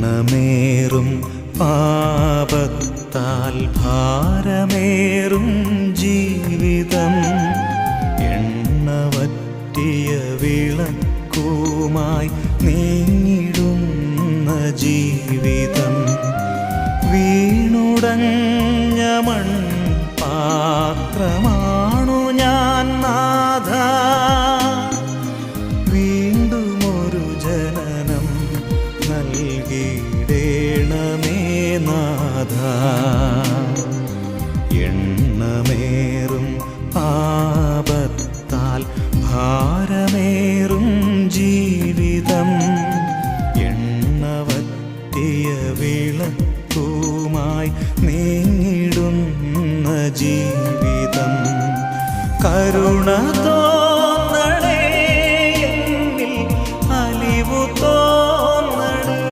എണ്ണമേറും പാപത്താൽ ഭാരമേറും ജീവിതം. എണ്ണവറ്റിയ വിളക്കുമായി നീങ്ങിടുന്ന ജീവിതം. വീണുടഞ്ഞ മൺ പാത്രമാണു നൽകിയിടേണമേ നാഥ. എണ്ണമേറും പാപത്താൽ ഭാരമേറും ജീവിതം. എണ്ണവത്തിയ വിളക്കുമായി നീങ്ങിടുന്ന ജീവിതം. കരുണ തോ